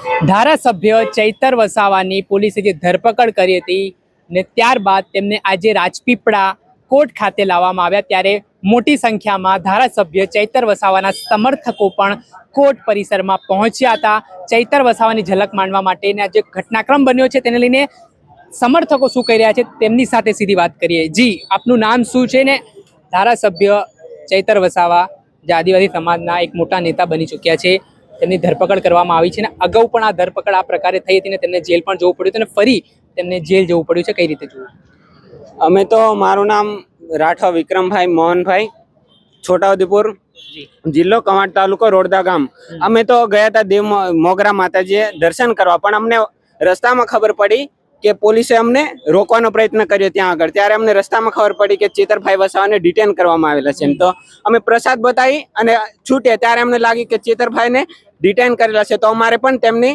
ધારાસભ્ય ચૈતર વસાવાની પોલીસે જે ધરપકડ કરી હતી ને ત્યારબાદ તેમને આજે રાજપીપળા કોર્ટ ખાતે લાવવામાં આવ્યા. ત્યારે મોટી સંખ્યામાં ધારાસભ્ય ચૈતર વસાવાના સમર્થકો પણ કોર્ટ પરિસરમાં પહોંચ્યા હતા. ચૈતર વસાવાની ઝલક માણવા માટેના જે ઘટનાક્રમ બન્યો છે તેને લઈને સમર્થકો શું કહી રહ્યા છે તેમની સાથે સીધી વાત કરીએ. જી, આપનું નામ શું છે ને? ધારાસભ્ય ચૈતર વસાવા જે આદિવાસી સમાજના એક મોટા નેતા બની ચૂક્યા છે. તેમની ધરપકડ કરવામાં આવી છે અને અગાઉ પણ આ ધરપકડ આ પ્રકારે થઈ હતી ને તેમને જેલ પણ જવું પડ્યું હતું અને ફરી તેમને જેલ જવું પડ્યું છે કઈ રીતે જોવું? અમે તો મારું નામ રાઠવા વિક્રમભાઈ મોહનભાઈ છોટાઉદેપુર જિલ્લો કવાંટ તાલુકો રોડદા ગામ. અમે તો ગયા હતા દેવ મોગરા માતાજીએ દર્શન કરવા પણ અમને રસ્તામાં ખબર પડી કે પોલીસે અમને રોકવાનો પ્રયત્ન કર્યો ત્યાં આગળ. ત્યારે અમને રસ્તામાં ખબર પડી કે ચેતરભાઈ વસાવાને ડિટેન કરવામાં આવેલા છે એમ. તો અમે પ્રસાદ બતાવી અને છૂટ્યા. ત્યારે અમને લાગી કે ચેતરભાઈને ડિટેન કરેલા છે. તો અમારે પણ તેમની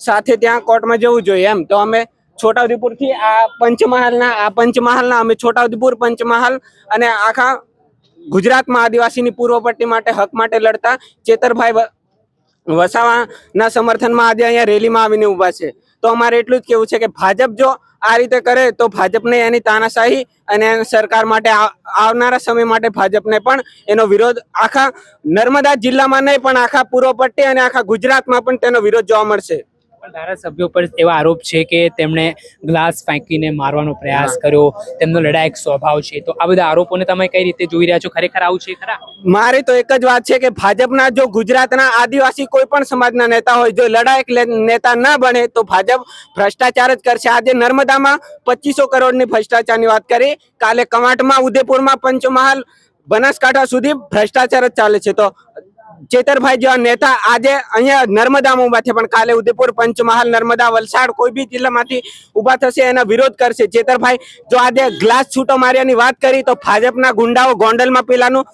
સાથે ત્યાં કોર્ટમાં જવું જોઈએ એમ. તો અમે છોટાઉદેપુરથી આ પંચમહાલના આ પંચમહાલના, અમે છોટાઉદેપુર પંચમહાલ અને આખા ગુજરાતમાં આદિવાસીની પૂર્વ પટ્ટી માટે હક માટે લડતા ચેતરભાઈ વસાવાના સમર્થનમાં આજે અહીંયા રેલીમાં આવીને ઊભા છે. તો અમારે એટલું જ કેવું છે કે ભાજપ જો આ રીતે કરે તો ભાજપને એની તાનાશાહી અને સરકાર માટે આવનારા સમય માટે ભાજપને પણ એનો વિરોધ આખા નર્મદા જિલ્લામાં નહીં પણ આખા પૂર્વ પટ્ટી અને આખા ગુજરાતમાં પણ તેનો વિરોધ જોવા મળશે. ધારાસભ્યો પર એવા આરોપ છે કે તેમણે ગ્લાસ ફેંકીને મારવાનો પ્રયાસ કર્યો. તેમનો લડાયક સ્વભાવ છે. તો આ બધા આરોપોને તમે કઈ રીતે જોઈ રહ્યા છો? ખરેખર આવું છે ખરા? મારી તો એક જ વાત છે કે ભાજપના જો ગુજરાતના આદિવાસી કોઈ પણ સમાજના નેતા હોય જો લડાયક નેતા ન બને તો ભાજપ ભ્રષ્ટાચાર જ કરશે. આજે નર્મદામાં પચીસો કરોડની ભ્રષ્ટાચારની વાત કરી. કાલે કમાટમાં ઉદયપુરમાં પંચમહાલ બનાસકાંઠા સુધી ભ્રષ્ટાચાર જ ચાલે છે. તો ચેતરભાઈ જેવા નેતા આજે અહીંયા નર્મદામાં ઊભા છે પણ કાલે ઉદયપુર, પંચમહાલ, નર્મદા, વલસાડ, કોઈ બી જિલ્લામાંથી ઊભા થશે એના વિરોધ કરશે. ચેતરભાઈ, જો આજે ગ્લાસ છૂટો માર્યાની વાત કરી, તો ભાજપના ગુંડાઓ ગોંડલમાં પેલાનું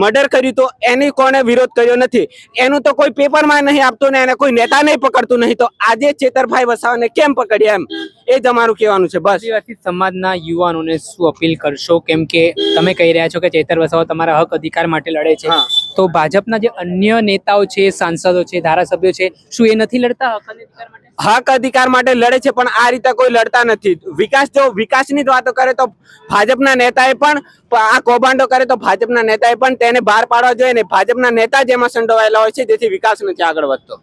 મર્ડર કર્યું તો એની કોણે વિરોધ કર્યો નથી? એનું તો કોઈ પેપરમાં નહીં આપતું ને એને કોઈ નેતા નહીં પકડતું નહીં. તો આજે ચેતરભાઈ વસાવાને કેમ પકડ્યા એમ? એ તમારું કહેવાનું છે બસ. સમાજના યુવાનોને શું અપીલ કરશો? કેમ કે તમે કહી રહ્યા છો કે ચેતર વસાવા તમારા હક અધિકાર માટે લડે છે. તો ભાજપના જે અન્ય નેતાઓ છે સાંસદો છે ધારાસભ્યો છે શું એ નથી લડતા હક અધિકાર માટે? હક અધિકાર માટે લડે છે પણ આ રીતે કોઈ લડતા નથી. વિકાસ જો વિકાસની જ વાતો કરે તો ભાજપના નેતાએ પણ આ કૌભાંડો કરે તો ભાજપના નેતાએ પણ તેને બહાર પાડવા જોઈએ ને ભાજપના નેતા જ એમાં સંડોવાયેલા હોય છે જેથી વિકાસ નથી આગળ વધતો.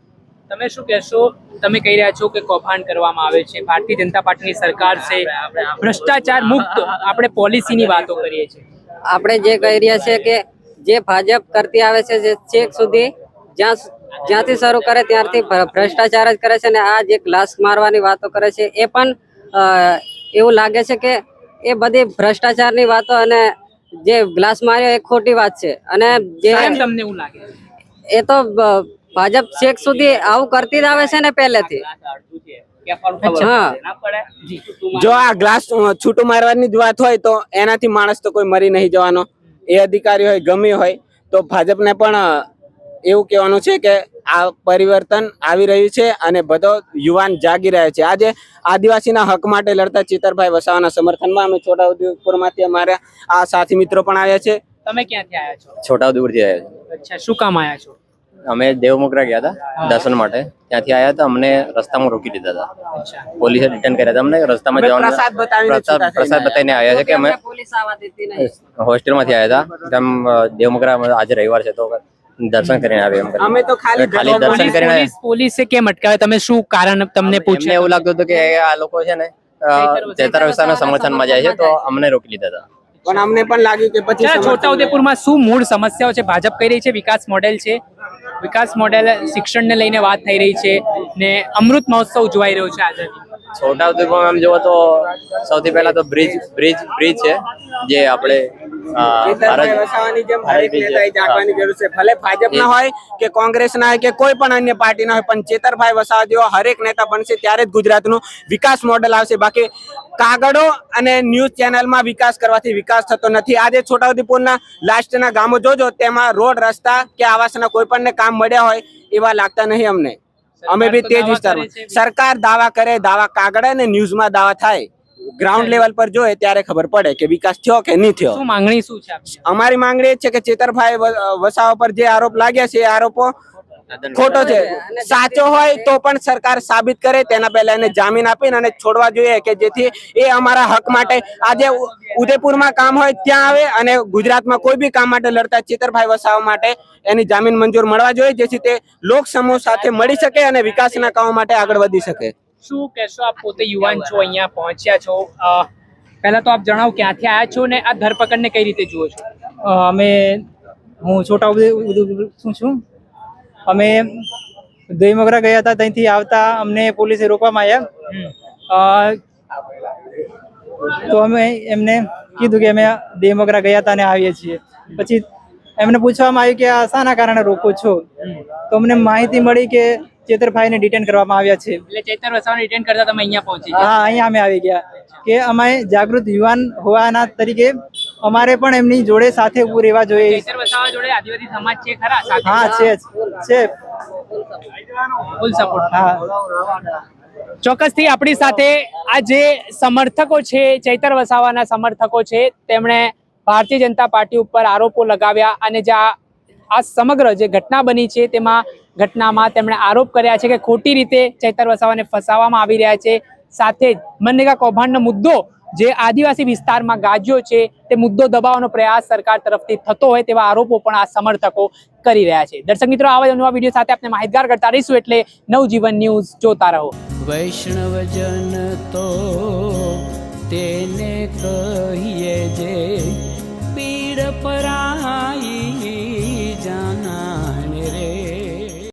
તમે શું કહેશો? તમે કહી રહ્યા છો કે કૌભાંડ કરવામાં આવે છે. ભારતીય જનતા પાર્ટીની સરકાર છે. ભ્રષ્ટાચાર મુક્ત આપણે પોલિસીની વાતો કરીએ છીએ. આપણે જે કહી રહ્યા છે કે જે ભાજપ કરતી આવે છે જે છેક સુધી જ્યાં જ્યાંથી શરૂ કરે ત્યારથી ભ્રષ્ટાચાર જ કરે છે અને આ જે ગ્લાસ મારવાની વાતો કરે છે. એ પણ અ, એવું લાગે છે કે એ બધી ભ્રષ્ટાચારની વાતો અને જે ગ્લાસ માર્યો એ ખોટી વાત છે. અને જે તમને એવું લાગે એ તો ભાજપ છેક સુધી આવું કરતી જ આવે છે ને પહેલેથી. જો આ ગ્લાસ છૂટું મારવાની જ વાત હોય તો એનાથી માણસ તો કોઈ મરી નહીં જવાનો. એ અધિકારી હોય ગમે હોય તો ભાજપને પણ એવું કહેવાનું છે કે આ પરિવર્તન આવી રહ્યું છે અને બધો યુવાન જાગી રહ્યા છે. આજે આદિવાસીના હક માટે લડતા ચિતરભાઈ વસાવાના સમર્થનમાં અમે છોટાઉદેપુરમાંથી અમારા આ સાથી મિત્રો પણ આવ્યા છે. તમે ક્યાંથી આવ્યા છો? છોટાઉદેપુરથી આવ્યા છો. અચ્છા શું કામ આવ્યા છો? અમે દેવમોગરા ગયા હતા દર્શન માટે. ત્યાંથી આવ્યા હતા અમને રસ્તામાં રોકી દીધા હતા. પોલીસે રિટર્ન કર્યા હતા અમને રસ્તામાં જવાનું પ્રસાદ બતાવીને આવ્યા છે કે અમે હોસ્ટેલમાંથી આવ્યા હતા. તેમ દેવમોગરા આજે રવિવાર છે તો દર્શન કરીને આવ્યા એમ અમે તો ખાલી ખાલી દર્શન કરીને પોલીસે કેમ અટકાવે? તમે શું કારણ તમને પૂછે એવું લાગતું હતું કે આ લોકો છે ને ચેતર વિસ્તારના સમર્થનમાં જાય છે તો અમને રોકી લીધા હતા. પણ અમને પણ લાગ્યું કે પછી છોટા સમર્થન- ઉદેપુરમાં શું મૂળ સમસ્યાઓ છે? ભાજપ કઈ રહી છે? વિકાસ મોડેલ છે? વિકાસ મોડેલ શિક્ષણને લઈને વાત થઈ રહી છે ને અમૃત મહોત્સવ ઉજવાઈ રહ્યો છે આજે. છોટાઉદેપુરમાં આમ જોવો તો સૌથી પહેલા તો બ્રિજ બ્રિજ બ્રિજ છે, જે આપણે જાગવાની જરૂર છે. ભલે હોય કે કોંગ્રેસના હોય કે કોઈ પણ અન્ય પાર્ટીના હોય પણ ચેતરભાઈ વસાવા જેવો હરેક નેતા બનશે ત્યારે જ ગુજરાતનો વિકાસ મોડેલ આવશે. બાકી કાગળો અને ન્યૂઝ ચેનલમાં વિકાસ કરવાથી વિકાસ થતો નથી. આજે છોટાઉદેપુરના લાસ્ટના ગામો જોજો તેમાં રોડ રસ્તા કે આવાસના કોઈ પણ કામ મળ્યા હોય એવા લાગતા નહીં અમને. અમે બી તે જ વિસ્તારમાં. સરકાર દાવા કરે દાવા કાગળે અને ન્યૂઝમાં દાવા થાય. ગ્રાઉન્ડ લેવલ પર જોઈએ ત્યારે ખબર પડે કે વિકાસ થયો કે નહીં થયો. શું માંગણી શું છે અમારી માંગણી એ છે કે ચેતરભાઈ વસાવા પર જે આરોપ લાગ્યા છે એ આરોપો ખોટો છે. સાચો હોય તો પણ સરકાર સાબિત કરે તેના પહેલા એને જામીન આપીને અને છોડવા જોઈએ કે જેથી એ અમારા હક માટે આજે ઉદયપુરમાં કામ હોય ત્યાં આવે અને ગુજરાતમાં કોઈ બી કામ માટે લડતા ચેતરભાઈ વસાવા માટે એની જામીન મંજૂર મળવા જોઈએ જેથી તે લોક સમૂહ સાથે મળી શકે અને વિકાસના કામો માટે આગળ વધી શકે. શું કહેશો આપ પોતે યુવાન છો અહીંયા પહોંચ્યા છો? અ, પહેલા તો આપ જણાવો ક્યાંથી આવ્યા છો ને આ ધરપકડને કઈ રીતે જુઓ છો? અમે હું છોટા શું છું? અમે દહીમગરા ગયા હતા ત્યાંથી આવતા અમને પોલીસે રોકવામાં આવ્યા. અ, તો અમે એમને કીધું કે અમે દહીમગરા ગયા હતા અને આવીએ છીએ. પછી એમને પૂછવામાં આવ્યું કે આ શાના કારણે રોકો છો? તો અમને માહિતી મળી કે ચેતરભાઈને ડિટેન કરવામાં આવ્યા છે. એટલે ચેતર વસાવાને ડિટેન કરતા તમે અહીંયા પહોંચી ગયા. હા અહીંયા અમે આવી ગયા. કે અમે જાગૃત યુવાન હોવાના તરીકે અમારે પણ એમની જોડે સાથે ઉભું રહેવા જોઈએ. ચેતર વસાવા જોડે આદિવાસી સમાજ છે ખરા? સાથે હા છે. છે. ફૂલ સપોર્ટ હા. ચોક્કસથી આપણી સાથે આ જે સમર્થકો છે ચૈતર વસાવાના સમર્થકો છે તેમણે ભારતીય જનતા પાર્ટી ઉપર આરોપો લગાવ્યા અને જે આ આ સમગ્ર જે ઘટના બની છે, તેમાં ઘટનામાં તેમણે આરોપ કર્યા છે કે ખોટી રીતે ચૈતર વસાવાને ફસાવવામાં આવી રહ્યા છે. સાથે જ મનરેગા કૌભાંડનો મુદ્દો જે આદિવાસી વિસ્તારમાં ગાજ્યો છે, તે મુદ્દો દબાવવાનો પ્રયાસ સરકાર તરફથી થતો હોય તેવા આરોપો પણ આ સમર્થકો કરી રહ્યા છે. દર્શક મિત્રો, આવા જ નવા વીડિયો સાથે આપણે માહિતગાર કરતા રહીશું એટલે નવજીવન ન્યૂઝ જોતા રહો. વૈષ્ણવજન તો તેને કહીએ જે પીડ પરાઈ